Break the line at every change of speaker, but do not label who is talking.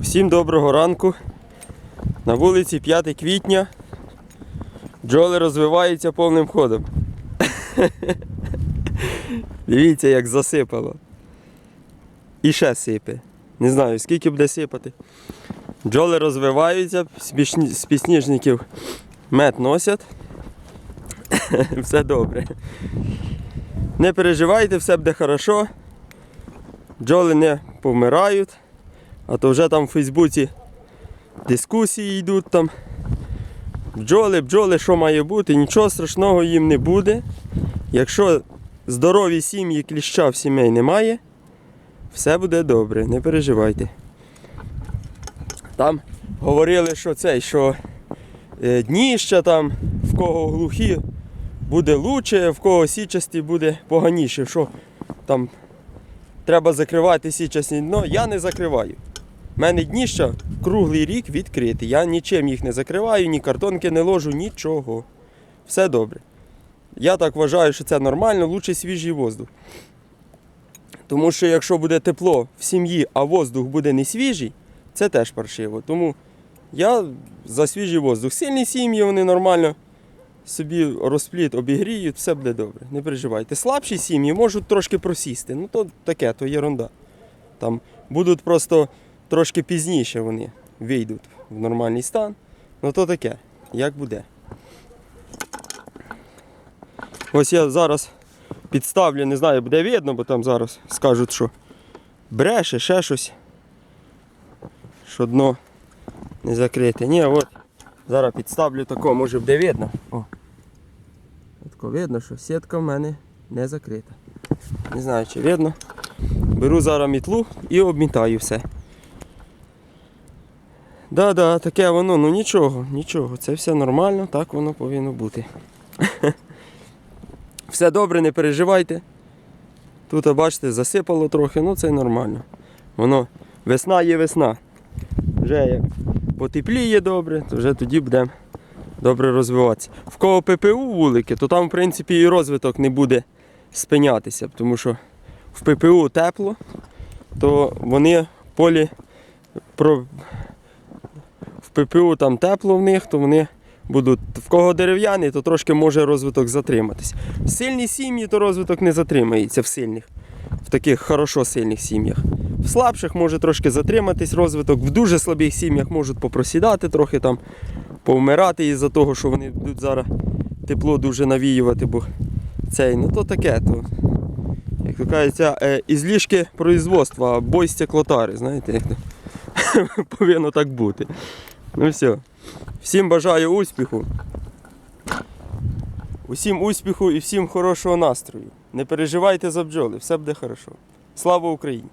Всім доброго ранку. На вулиці 5 квітня. Бджоли розвиваються повним ходом. Дивіться, як засипало. І ще сипе. Не знаю, скільки буде сипати. Бджоли розвиваються, з підсніжників мед носять. Все добре. Не переживайте, все буде хорошо. Бджоли не повмирають. А то вже там в Фейсбуці дискусії йдуть там. Бджоли, бджоли, що має бути, нічого страшного їм не буде. Якщо здорові сім'ї кліща в сімей немає, все буде добре, не переживайте. Там говорили, що цей, що е, дніща там, в кого глухі буде лучше, в кого січасті буде поганіше. Що там треба закривати січасні дно, я не закриваю. У мене дніща круглий рік відкриті. Я нічим їх не закриваю, ні картонки не ложу, нічого. Все добре. Я так вважаю, що це нормально, лучше свіжий воздух. Тому що якщо буде тепло в сім'ї, а воздух буде не свіжий, це теж паршиво. Тому я за свіжий воздух. Сильні сім'ї, вони нормально собі розпліт обігріють, все буде добре. Не переживайте. Слабші сім'ї можуть трошки просісти. Ну то таке, то єрунда. Там будуть просто трошки пізніше вони вийдуть в нормальний стан. Ну то таке, як буде. Ось я зараз підставлю, не знаю, буде видно, бо там зараз скажуть, що бреше, ще щось. Що дно не закрите. Ні, от зараз підставлю тако, може буде видно. О. Тако видно, що сітка в мене не закрита. Не знаю, чи видно. Беру зараз мітлу і обмітаю все. Да, да, таке воно, ну нічого, нічого, це все нормально, так воно повинно бути. Все добре, не переживайте. Тут, бачите, засипало трохи, ну це нормально. Воно весна є весна. Вже як потепліє добре, то вже тоді будемо добре розвиватися. В кого ППУ вулики, то там, в принципі, і розвиток не буде спинятися, тому що в ППУ тепло, то вони полі про... ППУ там тепло в них, то вони будуть. В кого дерев'яний, то трошки може розвиток затриматись. В сильні сім'ї, то розвиток не затримається в сильних, в таких хорошо сильних сім'ях. В слабших може трошки затриматись розвиток, в дуже слабих сім'ях можуть попросідати трохи там, повмирати із-за того, що вони будуть зараз тепло дуже навіювати, бо цей, ну то таке, то як то кажеться, е, ізлішки производства, бой стеклотари, знаєте, як то повинно так бути. Ну все. Всім бажаю успіху. Усім успіху і всім хорошого настрою. Не переживайте за бджоли, все буде хорошо. Слава Україні!